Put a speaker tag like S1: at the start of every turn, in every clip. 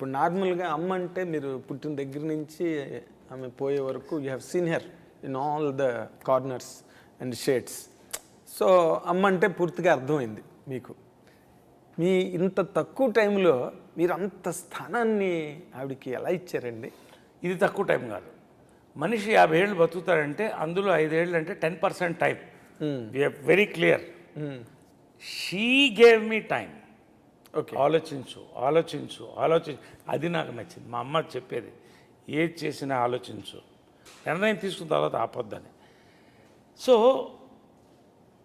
S1: ఇప్పుడు నార్మల్గా అమ్మ అంటే మీరు పుట్టిన దగ్గర నుంచి ఆమె పోయే వరకు you have seen her in all the corners and shades. So అమ్మ అంటే పూర్తిగా అర్థమైంది మీకు. మీ ఇంత తక్కువ టైంలో మీరు అంత స్థానాన్ని ఆవిడకి ఎలా ఇచ్చారండి?
S2: ఇది తక్కువ టైం కాదు. మనిషి యాభై ఏళ్ళు బతుకుతాడంటే అందులో ఐదేళ్ళు అంటే ten percent time. Very clear she gave me time ఆలోచించు ఆలోచించు ఆలోచించు. అది నాకు నచ్చింది. మా అమ్మ చెప్పేది ఏది చేసినా ఆలోచించు. నిర్ణయం తీసుకున్న తర్వాత ఆపొద్దని. సో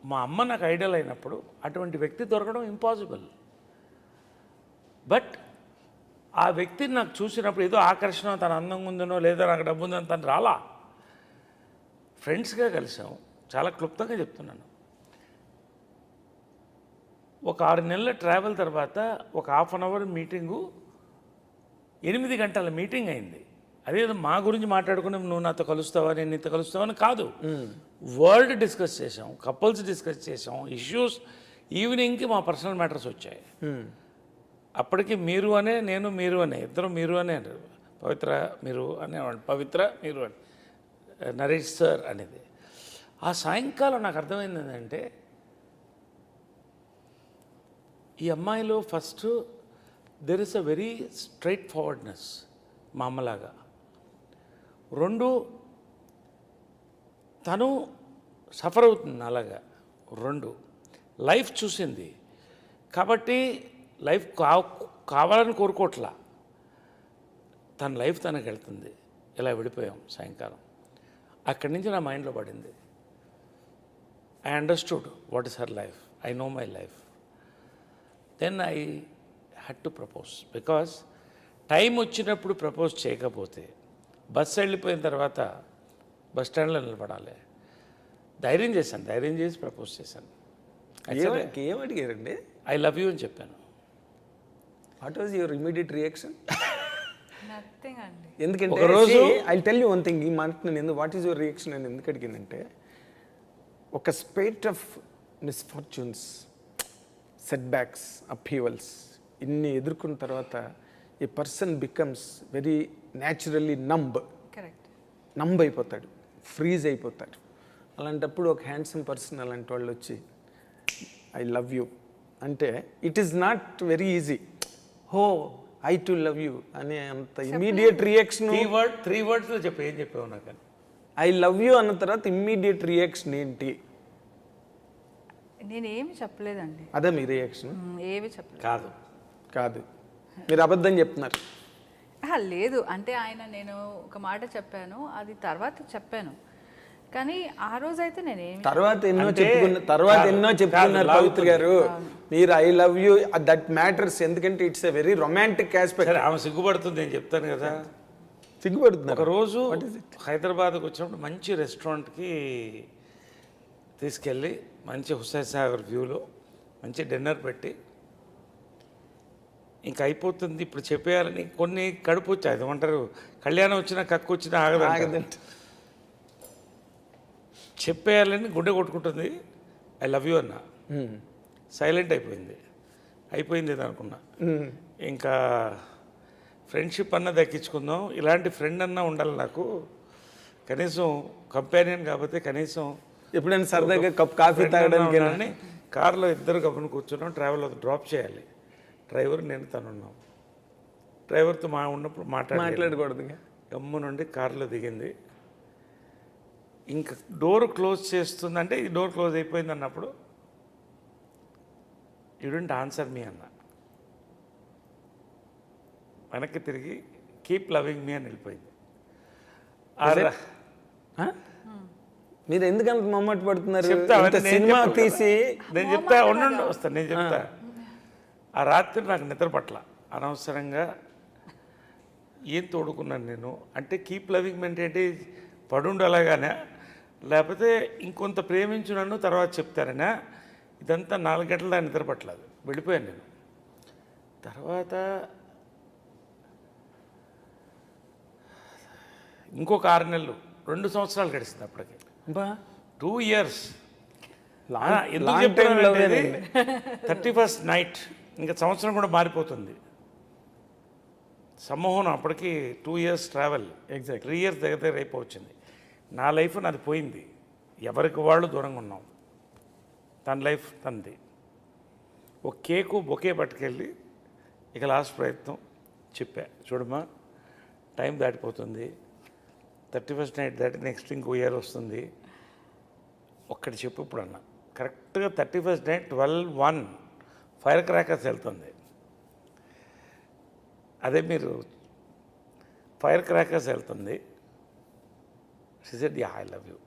S2: మా అమ్మ నాకు ఐడియల్ అయినప్పుడు అటువంటి వ్యక్తి దొరకడం ఇంపాసిబుల్. బట్ ఆ వ్యక్తిని నాకు చూసినప్పుడు ఏదో ఆకర్షణ తన అందంగా ఉందనో లేదా నాకు డబ్బు ఉందని తను రాలా. ఫ్రెండ్స్గా కలిసాం. చాలా క్లుప్తంగా చెప్తున్నాను. ఒక ఆరు నెలల ట్రావెల్ తర్వాత ఒక హాఫ్ అన్ అవర్ మీటింగు ఎనిమిది గంటల మీటింగ్ అయింది. అదేదో మా గురించి మాట్లాడుకుని నువ్వు నాతో కలుస్తావా నేను నీతో కలుస్తావా అని కాదు. వరల్డ్ డిస్కస్ చేసాం కపుల్స్ డిస్కస్ చేసాం ఇష్యూస్ ఈవినింగ్కి మా పర్సనల్ మ్యాటర్స్ వచ్చాయి. అప్పటికి మీరు అనే నేను మీరు అనే ఇద్దరు మీరు అనే అంటారు పవిత్ర మీరు అనేవాడు పవిత్ర మీరు అని నరేష్ సార్ అనేది. ఆ సాయంకాలం నాకు అర్థమైంది ఏంటంటే ఈ అమ్మాయిలో first there is a very straight forwardness మా అమ్మలాగా రెండు తను సఫర్ అవుతుంది అలాగా రెండు లైఫ్ చూసింది. కాబట్టి లైఫ్ కా కావాలని కోరుకోవట్లా. తన లైఫ్ తనకు వెళ్తుంది. ఇలా విడిపోయాం సాయంకాలం. అక్కడి నుంచి నా మైండ్లో పడింది. I understood what is her life I know my life then I had to propose because time వచ్చినప్పుడు ప్రపోజ్ చేయకపోతే బస్సు వెళ్ళిపోయిన తర్వాత బస్ స్టాండ్లో నిలబడాలి. ధైర్యం చేశాను ధైర్యం చేసి ప్రపోజ్ చేశాను.
S1: ఏమ- ఏం అడిగారండి?
S2: ఐ లవ్ యూ అని చెప్పాను.
S1: What was your immediate reaction ఎందుకంటే
S2: ఒకరోజు-
S1: I tell you one thing ఈ మాట నేను ఎందుకు వాట్ ఈస్ యువర్ రియాక్షన్ అని ఎందుకు అడిగానంటే ఒక spate of misfortunes setbacks upheavals ఇన్ని ఎదుర్కొన్న తర్వాత ఈ person becomes very naturally numb
S3: correct
S1: numb అయిపోతాడు. ఫ్రీజ్ అయిపోతాడు. అలాంటప్పుడు ఒక హ్యాండ్సమ్ పర్సన్ అలాంటి వాళ్ళు వచ్చి ఐ లవ్ యూ అంటే it is not very easy how I to love you అనే అంత immediate reaction
S2: three word three వర్డ్స్లో చెప్పు ఏం చెప్పావు నాకు.
S1: ఐ లవ్ యూ అన్న తర్వాత ఇమ్మీడియట్ రియాక్షన్ ఏంటి?
S3: నేను ఏమి చెప్పలేదండి.
S1: అదే మీ రియాక్షన్
S3: ఏమి చెప్పలేదు.
S2: కాదు.
S1: కాదు. మీరు అబద్ధం చెప్తున్నారు.
S3: ఆహా, లేదు. అంటే ఆయన నేను ఒక మాట చెప్పాను అది తర్వాత చెప్పాను. కానీ ఆ రోజు అయితే నేను ఏమి
S1: తర్వాత ఎన్నో చెప్పుకున్న తర్వాత ఎన్నో చెప్పుకున్నారు. పవిత్ర గారు. మీరు I love you that matters ఎందుకంటే it's a very romantic aspect
S2: సరే ఆమె సిగ్గుపడుతుంది నేను చెప్తాను కదా.
S1: సిగ్గుపడుతున్నారు.
S2: ఒకరోజు హైదరాబాద్కి వచ్చినప్పుడు మంచి రెస్టారెంట్కి తీసుకెళ్ళి మంచి హుస్సేన్ సాగర్ వ్యూలో మంచి డిన్నర్ పెట్టి ఇంక అయిపోతుంది. ఇప్పుడు చెప్పేయాలని కొన్ని కడుపు వచ్చాయి ఏమంటారు? కళ్యాణం వచ్చినా కక్కు వచ్చినా ఆగదు
S1: ఆగదంట.
S2: చెప్పేయాలని గుండె కొట్టుకుంటుంది. ఐ లవ్ యూ అన్న. సైలెంట్ అయిపోయింది. అయిపోయింది అనుకున్నా. ఇంకా ఫ్రెండ్షిప్ అన్న దక్కించుకుందాం. ఇలాంటి ఫ్రెండ్ అన్న ఉండాలి నాకు. కనీసం కంపానియన్ కాకపోతే కనీసం
S1: ఎప్పుడైనా సరదాగా కప్ కాఫీ తాగడానికి
S2: ఉండాలని కార్లో ఇద్దరు కప్పును కూర్చున్నాం. ట్రావెల్ డ్రాప్ చేయాలి. డ్రైవర్ నేను తను ఉన్నాం. డ్రైవర్తో మా ఉన్నప్పుడు మాట్లాడి
S1: మాట్లాడకూడదు
S2: గమ్ము నుండి కారులో దిగింది. ఇంకా డోర్ క్లోజ్ చేస్తుంది అంటే ఈ డోర్ క్లోజ్ అయిపోయింది అన్నప్పుడు యుడెంట్ ఆన్సర్ మీ అన్న. వెనక్కి తిరిగి కీప్ లవింగ్ మీ అని వెళ్ళిపోయింది?
S1: మీరు ఎందుకంత మమ్మటి పడుతున్నారు? సినిమా. తీసి
S2: నేను చెప్తా ఉండండి వస్తాను నేను చెప్తా. ఆ రాత్రి నాకు నిద్ర పట్ల అనవసరంగా ఏం తోడుకున్నాను నేను? అంటే కీప్ లవింగ్ మెంట్ ఏంటి పడుండు అలాగానే? లేకపోతే ఇంకొంత ప్రేమించు నన్ను తర్వాత చెప్తారనా? ఇదంతా నాలుగు గంటల దాకా నిద్ర పట్టలేదు. వెళ్ళిపోయాను నేను. తర్వాత ఇంకొక ఆరు నెలలు రెండు సంవత్సరాలు గడిచింది అప్పటికి. టూ ఇయర్స్ ఎందుకు చెప్తున్నానంటే థర్టీ ఫస్ట్ నైట్ ఇంకా సంవత్సరం కూడా మారిపోతుంది. సమ్మోహనం అప్పటికి two years travel
S1: Exactly.
S2: Three years దగ్గర దగ్గర అయిపోవచ్చింది. నా లైఫ్ నాది పోయింది. ఎవరికి వాళ్ళు దూరంగా ఉన్నాం. తన లైఫ్ తనది. ఒక కేకు బొకే పట్టుకెళ్ళి ఇక లాస్ట్ ప్రయత్నం చెప్పా. చూడమ్మా టైం దాటిపోతుంది. థర్టీ ఫస్ట్ నైట్ దాటి నెక్స్ట్ ఇంకో ఇయర్ వస్తుంది. ఒక్కటి చెప్పు ఇప్పుడు అన్న కరెక్ట్గా thirty first night twelve one fire crackers వెళ్తుంది. అదే మీరు ఫైర్ క్రాకర్స్ వెళ్తుంది. సిజెడ్ యా ఐ లవ్ యూ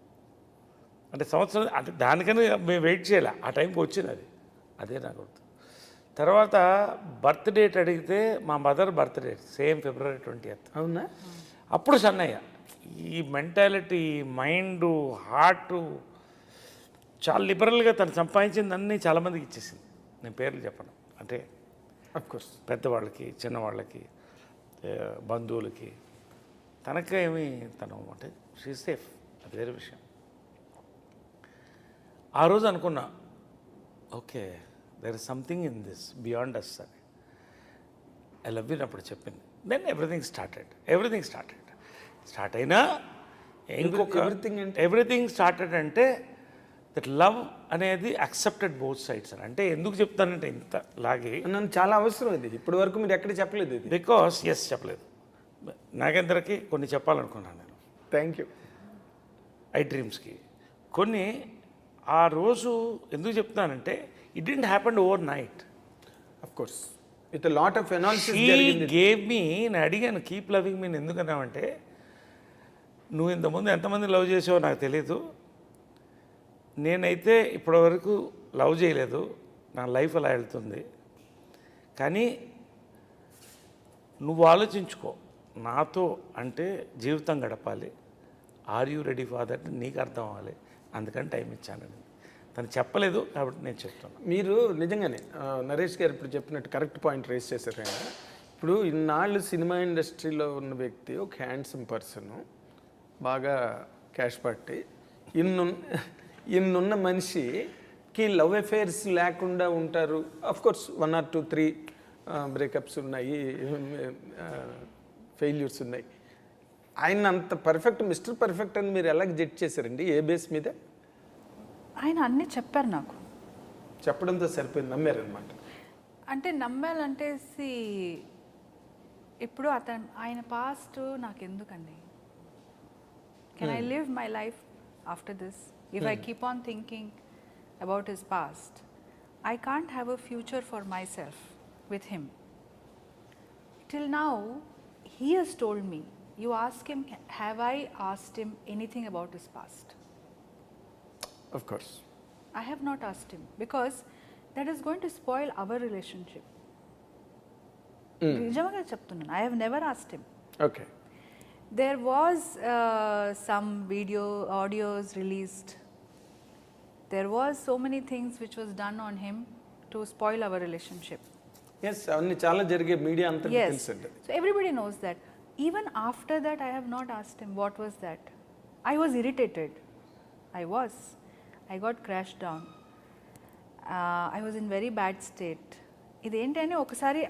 S2: అంటే సంవత్సరం అంటే దానికని మేము వెయిట్ చేయాలి? ఆ టైంకి వచ్చింది అది. అదే నాకు గుర్తు. తర్వాత బర్త్ డేట్ అడిగితే మా mother birth date same February twenty
S1: అవునా?
S2: అప్పుడు సన్నయ్య. ఈ మెంటాలిటీ మైండ్ హార్ట్ చాలా లిబరల్గా తను సంపాదించింది అన్నీ చాలామందికి ఇచ్చేసింది. నేను పేర్లు చెప్పను. అంటే
S1: అఫ్ కోర్స్
S2: పెద్దవాళ్ళకి చిన్నవాళ్ళకి బంధువులకి తనకే ఏమి తను అంటే షీ సేఫ్ అది వేరే విషయం. ఆ రోజు అనుకున్నా okay there is something in this beyond us అని. ఐ లవ్ యూ అప్పుడు చెప్పింది. Then everything started everything started start అయినా ఇంకొక
S1: everything అంటే?
S2: ఎవ్రీథింగ్ స్టార్టెడ్ అంటే దట్ లవ్ అనేది అక్సెప్టెడ్ బోత్ సైడ్స్ అని. అంటే ఎందుకు చెప్తానంటే ఇంత లాగి
S1: నన్ను చాలా అవసరం ఇది. ఇప్పటి వరకు మీరు ఎక్కడ చెప్పలేదు ఇది.
S2: బికాస్ ఎస్ చెప్పలేదు. నాగేంద్రకి కొన్ని చెప్పాలనుకున్నాను నేను.
S1: థ్యాంక్ యూ
S2: ఐ డ్రీమ్స్కి కొన్ని ఆ రోజు ఎందుకు చెప్తున్నానంటే it didn't happened overnight
S1: of course with lot of analysis
S2: gave me నేను అడిగాను కీప్ లవింగ్ మీన్ ఎందుకన్నామంటే నువ్వు ఇంతకుముందు ఎంతమంది లవ్ చేసావో నాకు తెలీదు. నేనైతే ఇప్పటివరకు లవ్ చేయలేదు. నా లైఫ్ అలా వెళ్తుంది. కానీ నువ్వు ఆలోచించుకో నాతో అంటే జీవితం గడపాలి. ఆర్ యూ రెడీ ఫాదర్ అంటే నీకు అర్థం అవ్వాలి. అందుకని టైం ఇచ్చానండి తను చెప్పలేదు కాబట్టి నేను చెప్తాను
S1: మీరు నిజంగానే నరేష్ గారు ఇప్పుడు చెప్పినట్టు కరెక్ట్ పాయింట్ రేస్ చేశారు ఆయన. ఇప్పుడు ఇన్నాళ్ళు సినిమా ఇండస్ట్రీలో ఉన్న వ్యక్తి ఒక హ్యాండ్సమ్ పర్సన్ బాగా క్యాష్ పట్టి. ఇన్ను ఇన్నున్న మనిషికి లవ్ అఫైర్స్ లేకుండా ఉంటారు. Course one or two three breakups ఉన్నాయి. ఫెయిల్యూర్స్ ఉన్నాయి. ఆయన అంత పర్ఫెక్ట్ మిస్టర్ పర్ఫెక్ట్ అని మీరు ఎలా జడ్జ్ చేశారండి? ఏ బేస్ మీద?
S3: ఆయన అన్నీ చెప్పారు నాకు.
S1: చెప్పడంతో సరిపోయింది. నమ్మారనమాట
S3: అంటే నమ్మాలంటే ఇప్పుడు అతను ఆయన పాస్ట్ నాకు ఎందుకండి? Can I hmm. live my life after this? If I hmm. keep on thinking about his past, I can't have a future for myself with him. Till now, he has told me, you ask him, have I asked him anything about his
S1: past? Of course.
S3: I have not asked him because that is going to spoil our relationship. Mm. I have never asked him. Okay.
S1: Okay
S3: there was some video audios released there was so many things which was done on him to spoil our relationship
S1: yes అవన్నీ చాలా జరిగే media అంతా
S3: yes
S1: తెలుసండి
S3: so everybody knows that even after that i have not asked him what was that i was irritated i was i got crashed down uh, i was in very bad state ఇదేంటి అని ఒకసారి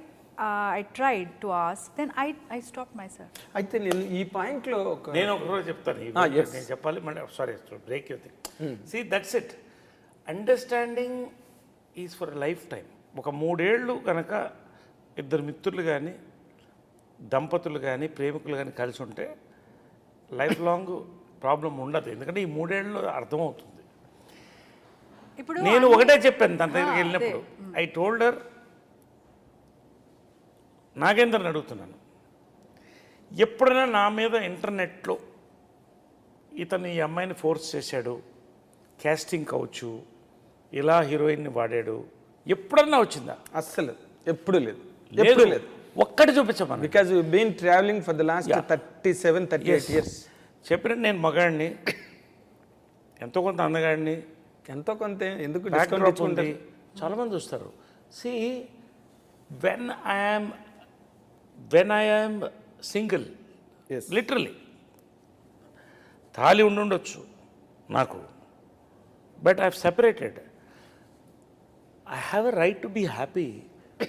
S3: I tried to ask then I I stop myself
S1: అయితే నేను ఈ పాయింట్లో ఒక
S2: నేను ఒక రోజు చెప్తాను ఈ
S1: Ah.
S2: నేను చెప్పాలి మళ్ళీ sorry break you thing see that's it understanding is for lifetime ఒక మూడేళ్ళు కనుక ఇద్దరు మిత్రులు కానీ దంపతులు కానీ ప్రేమికులు కానీ కలిసి ఉంటే లైఫ్ లాంగ్ ప్రాబ్లం ఉండదు. ఎందుకంటే ఈ మూడేళ్ళు అర్థమవుతుంది.
S3: ఇప్పుడు
S2: నేను ఒకటే చెప్పాను తన దగ్గరికి. వెళ్ళినప్పుడు. ఐ టోల్డర్ నాగేంద్రని అడుగుతున్నాను. ఎప్పుడైనా నా మీద ఇంటర్నెట్లో ఇతను ఈ అమ్మాయిని ఫోర్స్ చేశాడు క్యాస్టింగ్ కావచ్చు ఇలా హీరోయిన్ని వాడాడు ఎప్పుడన్నా వచ్చిందా?
S1: అస్సలు ఎప్పుడు లేదు ఎప్పుడు లేదు.
S2: ఒక్కటి చూపించమని.
S1: Because you been travelling for the last. Thirty seven thirty eight years
S2: చెప్పినట్టు నేను మగాడిని ఎంతో కొంత అందగాడిని
S1: ఎంతో కొంత ఎందుకు ఇచ్చుకుంటారు
S2: చాలామంది చూస్తారు. See when I'm when I'm single. Literally తాళి ఉండుండొచ్చు నాకు. But I separated I have a right to be happy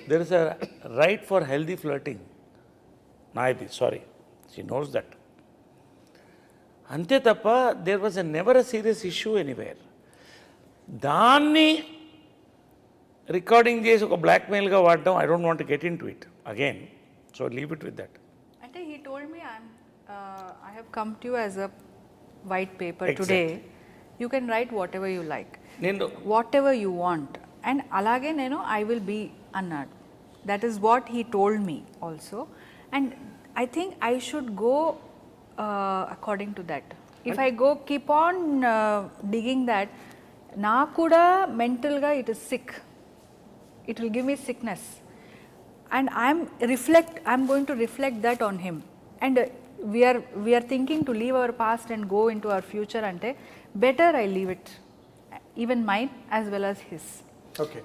S2: there is a right for healthy flirting నాది సారీ షీ నోస్ దట్ అంతే తప్ప there was a never a serious issue anywhere దాన్ని recording చేసి ఒక బ్లాక్మెయిల్గా వాడడం I don't want get into it again so leave it with that
S3: అంటే he told me I'm uh, I have come to you as a white paper
S2: Exactly.
S3: today. You can write whatever you like.
S2: నేను
S3: whatever you want and అలాగే నేను I will be అన్నాడు. That is what he told me also and I think I should go according to that if I go keep on digging that నాకు కూడా మెంటల్గా it is sick it will give me sickness and i am reflect i am going to reflect that on him and uh, we are we are thinking to leave our past and go into our future ante better i leave it even mine as well as his
S1: okay